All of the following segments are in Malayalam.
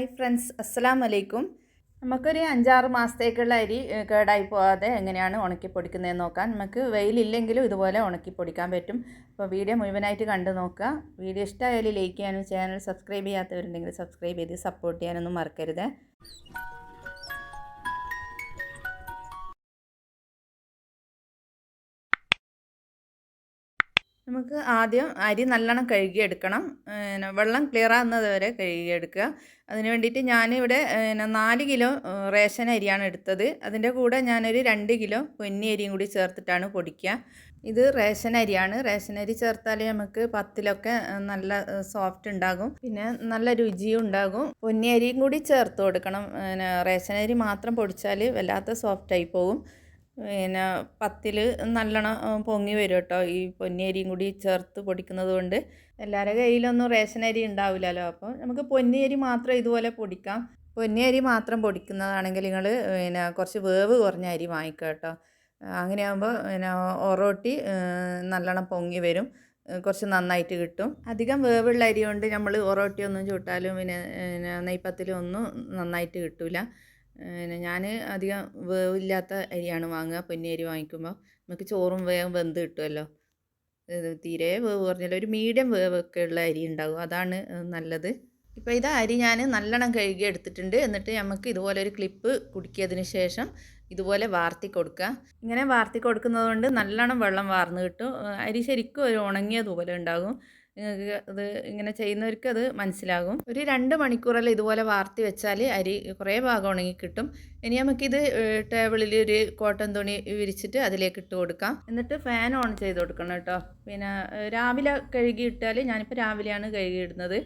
ഹായ് ഫ്രണ്ട്സ് അസ്സലാം വലൈക്കും നമുക്കൊരു അഞ്ചാറ് മാസത്തേക്കുള്ള അരി കേടായി പോകാതെ എങ്ങനെയാണ് ഉണക്കി പൊടിക്കുന്നതെന്ന് നോക്കാം. നമുക്ക് വെയിലില്ലെങ്കിലും ഇതുപോലെ ഉണക്കി പൊടിക്കാൻ പറ്റും. അപ്പോൾ വീഡിയോ മുഴുവനായിട്ട് കണ്ടു നോക്കുക. വീഡിയോ ഇഷ്ടമായാലും ലൈക്ക് ചെയ്യാനും ചാനൽ സബ്സ്ക്രൈബ് ചെയ്യാത്തവരുണ്ടെങ്കിൽ സബ്സ്ക്രൈബ് ചെയ്ത് സപ്പോർട്ട് ചെയ്യാനൊന്നും മറക്കരുത്. നമുക്ക് ആദ്യം അരി നല്ലോണം കഴുകിയെടുക്കണം. പിന്നെ വെള്ളം ക്ലിയർ ആകുന്നത് വരെ കഴുകിയെടുക്കുക. അതിന് വേണ്ടിയിട്ട് ഞാനിവിടെ പിന്നെ നാല് കിലോ റേഷൻ അരിയാണ് എടുത്തത്. അതിന്റെ കൂടെ ഞാനൊരു രണ്ട് കിലോ പൊന്നി അരിയും കൂടി ചേർത്തിട്ടാണ് പൊടിക്കുക. ഇത് റേഷൻ അരിയാണ്. റേഷൻ അരി ചേർത്താൽ നമുക്ക് പത്തിലൊക്കെ നല്ല സോഫ്റ്റ് ഉണ്ടാകും. പിന്നെ നല്ല രുചിയും ഉണ്ടാകും. പൊന്നി അരിയും കൂടി ചേർത്ത് കൊടുക്കണം. പിന്നെ റേഷൻ അരി മാത്രം പൊടിച്ചാൽ വല്ലാത്ത സോഫ്റ്റായി പോകും. പിന്നെ പത്തിൽ നല്ലോണം പൊങ്ങി വരും കേട്ടോ. ഈ പൊന്നിയരിയും കൂടി ചേർത്ത് പൊടിക്കുന്നത് കൊണ്ട്. എല്ലാവരുടെ കയ്യിലൊന്നും റേഷൻ അരി ഉണ്ടാവില്ലല്ലോ. അപ്പോൾ നമുക്ക് പൊന്നിയരി മാത്രം ഇതുപോലെ പൊടിക്കാം. പൊന്നിയരി മാത്രം പൊടിക്കുന്നതാണെങ്കിൽ നിങ്ങൾ പിന്നെ കുറച്ച് വേവ് കുറഞ്ഞ അരി വാങ്ങിക്കുക കേട്ടോ. അങ്ങനെയാകുമ്പോൾ പിന്നെ ഒറോട്ടി നല്ലോണം പൊങ്ങി വരും. കുറച്ച് നന്നായിട്ട് കിട്ടും. അധികം വേവുള്ള അരി കൊണ്ട് നമ്മൾ ഒറോട്ടി ഒന്നും ചൂട്ടാലും പിന്നെ പിന്നെ നെയ്പ്പത്തിലും ഒന്നും നന്നായിട്ട് കിട്ടില്ല പിന്നെ ഞാൻ അധികം വേവില്ലാത്ത അരിയാണ് വാങ്ങുക. പൊന്നിയരി വാങ്ങിക്കുമ്പോൾ നമുക്ക് ചോറും വേഗം വെന്ത് കിട്ടുമല്ലോ തീരെ വേവ് കുറഞ്ഞില്ല. ഒരു മീഡിയം വേവൊക്കെ ഉള്ള അരി ഉണ്ടാകും അതാണ് നല്ലത്. ഇപ്പോൾ ഇത് അരി ഞാൻ നല്ലോണം കഴുകി എടുത്തിട്ടുണ്ട്. എന്നിട്ട് നമുക്ക് ഇതുപോലെ ഒരു ക്ലിപ്പ് കുടുക്കിയതിന് ശേഷം ഇതുപോലെ വാർത്തി കൊടുക്കുക. ഇങ്ങനെ വാർത്തി കൊടുക്കുന്നത് കൊണ്ട് നല്ലോണം വെള്ളം വാർന്ന് കിട്ടും. അരി ശരിക്കും ഒരു ഉണങ്ങിയതുപോലെ ഉണ്ടാകും. നിങ്ങൾക്ക് അത് ഇങ്ങനെ ചെയ്യുന്നവർക്ക് അത് മനസ്സിലാകും. ഒരു രണ്ട് മണിക്കൂറെല്ലാം ഇതുപോലെ വാർത്തി വെച്ചാൽ അരി കുറേ ഭാഗം ഉണങ്ങി കിട്ടും. ഇനി നമുക്കിത് ടേബിളിൽ ഒരു കോട്ടൺ തുണി വിരിച്ചിട്ട് അതിലേക്ക് ഇട്ട് കൊടുക്കാം. എന്നിട്ട് ഫാൻ ഓൺ ചെയ്ത് കൊടുക്കണം കേട്ടോ. പിന്നെ രാവിലെ കഴുകി ഇട്ടാൽ ഞാനിപ്പോൾ രാവിലെയാണ് കഴുകി ഇടുന്നത്.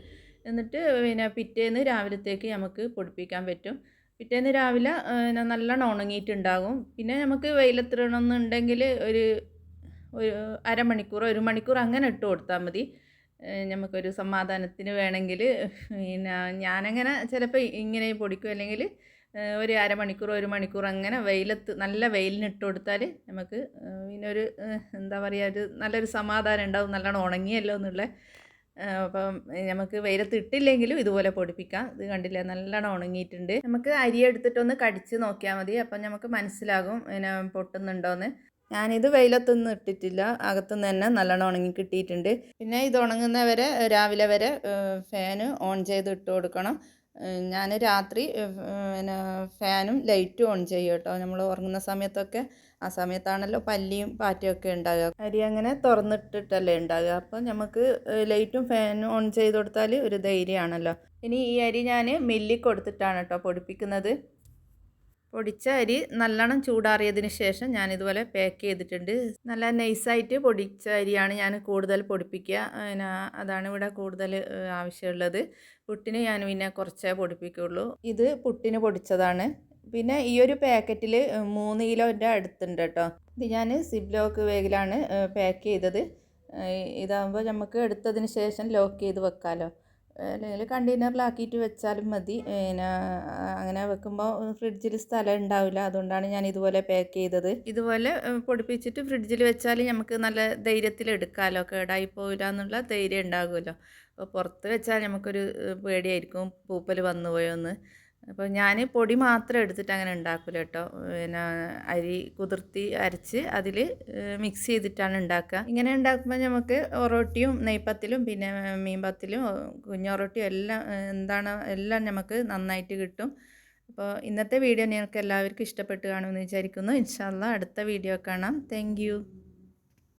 എന്നിട്ട് പിന്നെ പിറ്റേന്ന് രാവിലത്തേക്ക് നമുക്ക് പൊടിപ്പിക്കാൻ പറ്റും. പിറ്റേന്ന് രാവിലെ നല്ലോണം ഉണങ്ങിയിട്ടുണ്ടാകും. പിന്നെ നമുക്ക് വെയിലത്തിടണമെന്നുണ്ടെങ്കിൽ ഒരു ഒരു അരമണിക്കൂർ ഒരു മണിക്കൂർ അങ്ങനെ ഇട്ട് കൊടുത്താൽ മതി. നമുക്കൊരു സമാധാനത്തിന് വേണമെങ്കിൽ പിന്നെ ഞാനങ്ങനെ ചിലപ്പോൾ ഇങ്ങനെ പൊടിക്കും. അല്ലെങ്കിൽ ഒരു അരമണിക്കൂർ ഒരു മണിക്കൂർ അങ്ങനെ വെയിലത്ത് നല്ല വെയിലിന് ഇട്ട് കൊടുത്താൽ നമുക്ക് പിന്നെ ഒരു എന്താ പറയുക ഒരു നല്ലൊരു സമാധാനം ഉണ്ടാവും. നല്ലോണം ഉണങ്ങിയല്ലോ എന്നുള്ള. അപ്പം നമുക്ക് വെയിലത്ത് ഇട്ടില്ലെങ്കിലും ഇതുപോലെ പൊടിപ്പിക്കാം. ഇത് കണ്ടില്ല? നല്ലോണം ഉണങ്ങിയിട്ടുണ്ട്. നമുക്ക് അരി എടുത്തിട്ടൊന്ന് കടിച്ച് നോക്കിയാൽ മതി. അപ്പം നമുക്ക് മനസ്സിലാകും പിന്നെ പൊട്ടുന്നുണ്ടോയെന്ന് ഞാനിത് വെയിലത്തൊന്നും ഇട്ടിട്ടില്ല. അകത്തുനിന്ന് തന്നെ നല്ലോണം ഉണങ്ങി കിട്ടിയിട്ടുണ്ട്. പിന്നെ ഇത് ഉണങ്ങുന്ന വരെ രാവിലെ വരെ ഫാന് ഓൺ ചെയ്ത് ഇട്ട് കൊടുക്കണം. ഞാൻ രാത്രി പിന്നെ ഫാനും ലൈറ്റും ഓൺ ചെയ്യും കേട്ടോ. നമ്മൾ ഉറങ്ങുന്ന സമയത്തൊക്കെ. ആ സമയത്താണല്ലോ പല്ലിയും പാറ്റയൊക്കെ ഉണ്ടാകുക അരി അങ്ങനെ തുറന്നിട്ടിട്ടല്ലേ ഉണ്ടാകുക അപ്പം നമുക്ക് ലൈറ്റും ഫാനും ഓൺ ചെയ്ത് കൊടുത്താൽ ഒരു ധൈര്യമാണല്ലോ. ഇനി ഈ അരി ഞാൻ മില്ലിൽ കൊടുത്തിട്ടാണ് കേട്ടോ പൊടിപ്പിക്കുന്നത്. പൊടിച്ച അരി നല്ലോണം ചൂടാറിയതിന് ശേഷം ഞാനിതുപോലെ പാക്ക് ചെയ്തിട്ടുണ്ട്. നല്ല നൈസായിട്ട് പൊടിച്ച അരിയാണ് ഞാൻ കൂടുതൽ പൊടിപ്പിക്കുക. പിന്നെ അതാണ് ഇവിടെ കൂടുതൽ ആവശ്യമുള്ളത്. പുട്ടിന് ഞാൻ പിന്നെ കുറച്ചേ പൊടിപ്പിക്കുള്ളൂ. ഇത് പുട്ടിന് പൊടിച്ചതാണ്. പിന്നെ ഈ ഒരു പാക്കറ്റിൽ മൂന്ന് കിലോന്റെ അടുത്തുണ്ട് കേട്ടോ. ഇത് ഞാൻ സിബ് ലോക്ക് വേഗിലാണ് പാക്ക് ചെയ്തത്. ഇതാകുമ്പോൾ നമുക്ക് എടുത്തതിന് ശേഷം ലോക്ക് ചെയ്ത് വെക്കാമല്ലോ അല്ലെങ്കിൽ കണ്ടെയ്നറിലാക്കിയിട്ട് വെച്ചാലും മതി. പിന്നെ അങ്ങനെ വെക്കുമ്പോൾ ഫ്രിഡ്ജിൽ സ്ഥലം ഉണ്ടാവില്ല. അതുകൊണ്ടാണ് ഞാൻ ഇതുപോലെ പാക്ക് ചെയ്തത്. ഇതുപോലെ പൊടിപ്പിച്ചിട്ട് ഫ്രിഡ്ജിൽ വെച്ചാൽ നമുക്ക് നല്ല ധൈര്യത്തിൽ എടുക്കാമല്ലോ കേടായി പോവില്ല എന്നുള്ള ധൈര്യം ഉണ്ടാകുമല്ലോ. അപ്പോൾ പുറത്ത് വെച്ചാൽ നമുക്കൊരു പേടിയായിരിക്കും. പൂപ്പൽ വന്നു പോയോന്ന് അപ്പോൾ ഞാൻ പൊടി മാത്രം എടുത്തിട്ട് അങ്ങനെ ഉണ്ടാക്കില്ല കേട്ടോ. പിന്നെ അരി കുതിർത്തി അരച്ച് അതിൽ മിക്സ് ചെയ്തിട്ടാണ് ഉണ്ടാക്കുക. ഇങ്ങനെ ഉണ്ടാക്കുമ്പോൾ നമുക്ക് ഒറോട്ടിയും നെയ്പ്പത്തിലും പിന്നെ മീൻപത്തിലും കുഞ്ഞൊറോട്ടിയും എല്ലാം എന്താണ് എല്ലാം നമുക്ക് നന്നായിട്ട് കിട്ടും. അപ്പോൾ ഇന്നത്തെ വീഡിയോ നിങ്ങൾക്ക് എല്ലാവർക്കും ഇഷ്ടപ്പെട്ട് കാണുമെന്ന് വിചാരിക്കുന്നു. ഇൻഷാല്ല അടുത്ത വീഡിയോ കാണാം. താങ്ക്